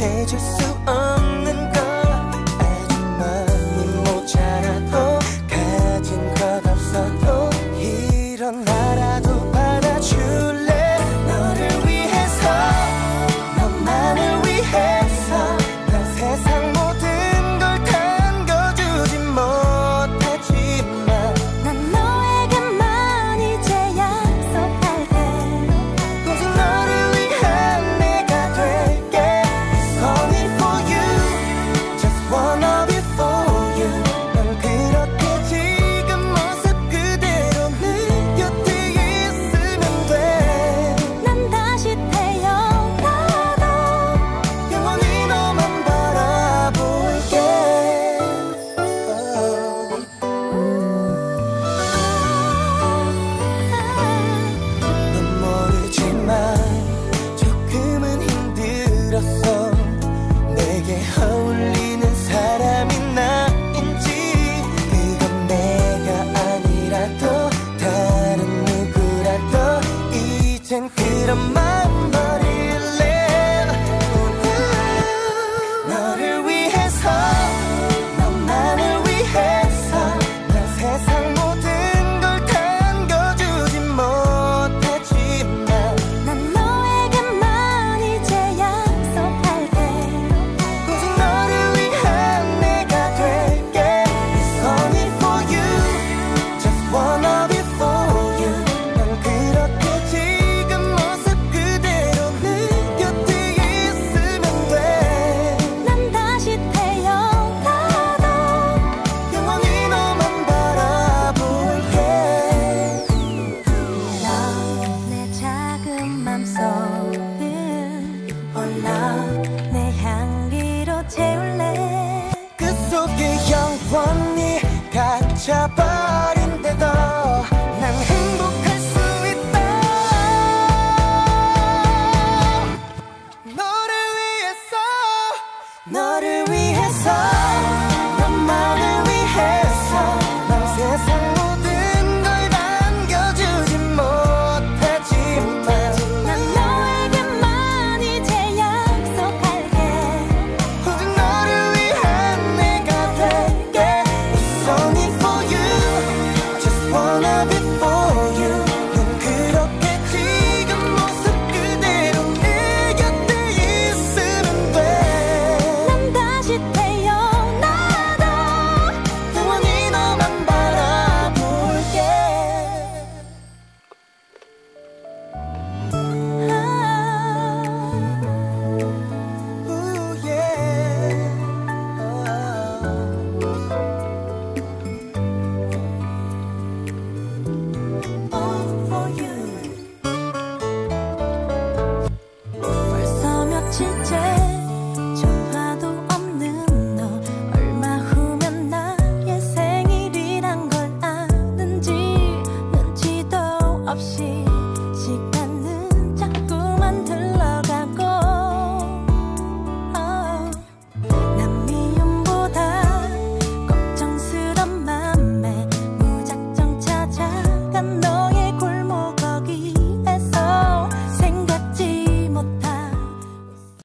해줄 수 없는 걸 아주 많이 모자라도 가진 것 없어도 이런 나라. 慢 잊혀버린데도 난 행복할 수 있다. 너를 위해서 너를 위해,